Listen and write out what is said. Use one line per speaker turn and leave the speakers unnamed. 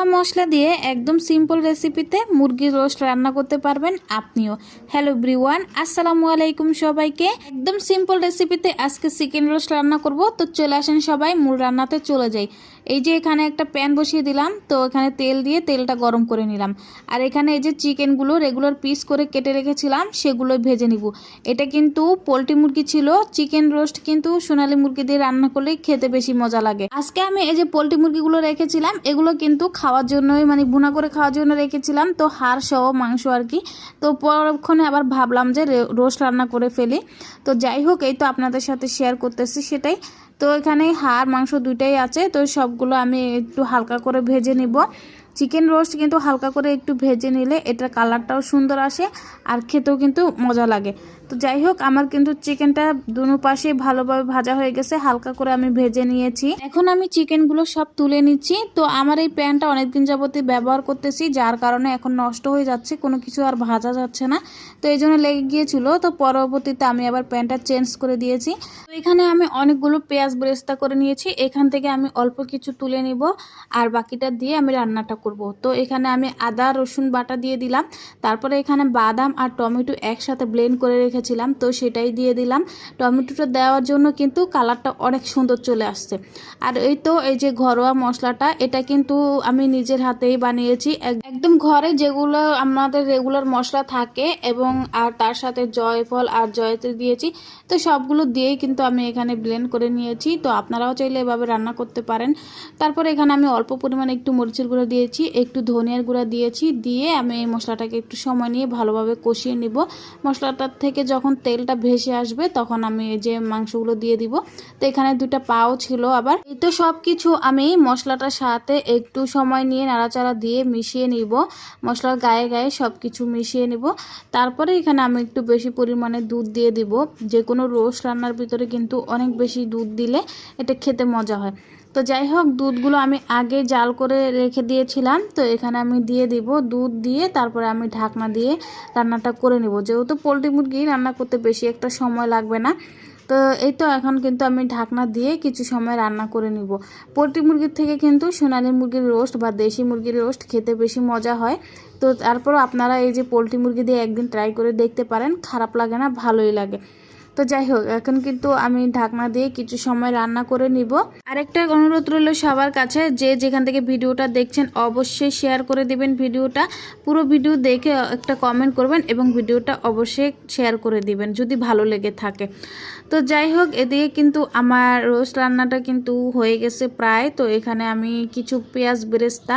ঘরোয়া মশলা দিয়ে একদম সিম্পল রেসিপিতে মুরগির রোস্ট রান্না করতে পারবেন আপনিও। হ্যালো ব্রিওয়ান আসসালামু আলাইকুম সবাইকে। একদম সিম্পল রেসিপিতে আজকে চিকেন রোস্ট রান্না করব। তো চলে আসেন সবাই, মূল রান্নাতে চলে যাই। এই যে এখানে একটা প্যান বসিয়ে দিলাম, তো এখানে তেল দিয়ে তেলটা গরম করে নিলাম। আর এখানে এই যে চিকেনগুলো রেগুলার পিস করে কেটে রেখেছিলাম, সেগুলো ভেজে নিব। এটা কিন্তু পোলট্রি মুরগি ছিল চিকেন রোস্ট কিন্তু সোনালি মুরগি দিয়ে রান্না করলেই খেতে বেশি মজা লাগে। আজকে আমি এই যে পোলট্রি মুরগিগুলো রেখেছিলাম, এগুলো কিন্তু খাওয়ার জন্যই মানে ভুনা করে খাওয়ার জন্য রেখেছিলাম। তো হাড় সহ মাংস আর কি। তো পরক্ষণে আবার ভাবলাম যে রোস্ট রান্না করে ফেলি। তো যাই হোক, এই তো আপনাদের সাথে শেয়ার করতেছি সেটাই। তো এখানে হাড়, মাংস দুইটাই আছে। তো সবগুলো আমি একটু হালকা করে ভেজে নিব। চিকেন রোস্ট কিন্তু হালকা করে একটু ভেজে নিলে এটার কালারটাও সুন্দর আসে আর খেতেও কিন্তু মজা লাগে। তো যাই হোক, আমার কিন্তু চিকেনটা দুনো পাশে ভালোভাবে ভাজা হয়ে গেছে, হালকা করে আমি ভেজে নিয়েছি। এখন আমি চিকেনগুলো সব তুলে নিচ্ছি। তো আমার এই প্যানটা অনেকদিন যাবতীয় ব্যবহার করতেছি, যার কারণে এখন নষ্ট হয়ে যাচ্ছে, কোনো কিছু আর ভাজা যাচ্ছে না। তো এই জন্য লেগে গিয়েছিল, তো পরবর্তীতে আমি আবার প্যানটা চেঞ্জ করে দিয়েছি। তো এখানে আমি অনেকগুলো পেঁয়াজ বেরেস্তা করে নিয়েছি, এখান থেকে আমি অল্প কিছু তুলে নিব, আর বাকিটা দিয়ে আমি রান্নাটা করব। তো এখানে আমি আদা, রসুন বাটা দিয়ে দিলাম। তারপরে এখানে বাদাম আর টমেটো একসাথে ব্লেন্ড করে রেখেছিলাম। তো সেটাই দিয়ে দিলাম। টমেটোটা দেওয়ার জন্য কিন্তু কালারটা অনেক সুন্দর চলে আসছে। আর এই তো এই যে ঘরোয়া মশলাটা, এটা কিন্তু আমি নিজের হাতেই বানিয়েছি। একদম ঘরে যেগুলো আমাদের রেগুলার মশলা থাকে এবং আর তার সাথে জয়ফল আর জয়ত্রী দিয়েছি, তো সবগুলো দিয়েই কিন্তু আমি এখানে ব্লেন্ড করে নিয়েছি। তো আপনারাও চাইলে এভাবে রান্না করতে পারেন। তারপরে এখানে আমি অল্প পরিমাণে একটু মরিচের গুঁড়ো দিয়েছি। একটু ধনিয়ার গুঁড়া দিয়েছি, দিয়ে আমি এই মশলাটাকে একটু সময় নিয়ে ভালোভাবে কষিয়ে নিব। মশলাটার থেকে যখন তেলটা ভেসে আসবে তখন আমি এই যে মাংসগুলো দিয়ে দিব। তো এখানে দুটা পাও ছিল আবার। এই তো সব কিছু আমি মশলাটার সাথে একটু সময় নিয়ে নাড়াচাড়া দিয়ে মিশিয়ে নিব। মশলার গায়ে গায়ে সব কিছু মিশিয়ে নিব। তারপরে এখানে আমি একটু বেশি পরিমাণে দুধ দিয়ে দিব। যে কোনো রোস্ট রান্নার ভিতরে কিন্তু অনেক বেশি দুধ দিলে এটা খেতে মজা হয়। তো যাই হোক, দুধগুলো আমি আগে জাল করে রেখে দিয়েছিলাম, তো এখানে আমি দিয়ে দিব দুধ দিয়ে, তারপরে আমি ঢাকনা দিয়ে রান্নাটা করে নেব। যেহেতু পোলট্রি মুরগি রান্না করতে বেশি একটা সময় লাগবে না, তো এই তো এখন কিন্তু আমি ঢাকনা দিয়ে কিছু সময় রান্না করে নিব। পোলট্রি মুরগির থেকে কিন্তু সোনালি মুরগির রোস্ট বা দেশি মুরগির রোস্ট খেতে বেশি মজা হয়। তো তারপর আপনারা এই যে পোলট্রি মুরগি দিয়ে একদিন ট্রাই করে দেখতে পারেন, খারাপ লাগে না, ভালোই লাগে। তো যাই হোক, এখন কিন্তু আমি ঢাকনা দিয়ে কিছু সময় রান্না করে নিব। আরেকটা অনুরোধ রইল সবার কাছে, যে যেখান থেকে ভিডিওটা দেখছেন অবশ্যই শেয়ার করে দিবেন ভিডিওটা। পুরো ভিডিও দেখে একটা কমেন্ট করবেন এবং ভিডিওটা অবশ্যই শেয়ার করে দিবেন, যদি ভালো লেগে থাকে। তো যাই হোক, এদিকে কিন্তু আমার রোস্ট রান্নাটা কিন্তু হয়ে গেছে প্রায়। তো এখানে আমি কিছু পেঁয়াজ বেরেস্তা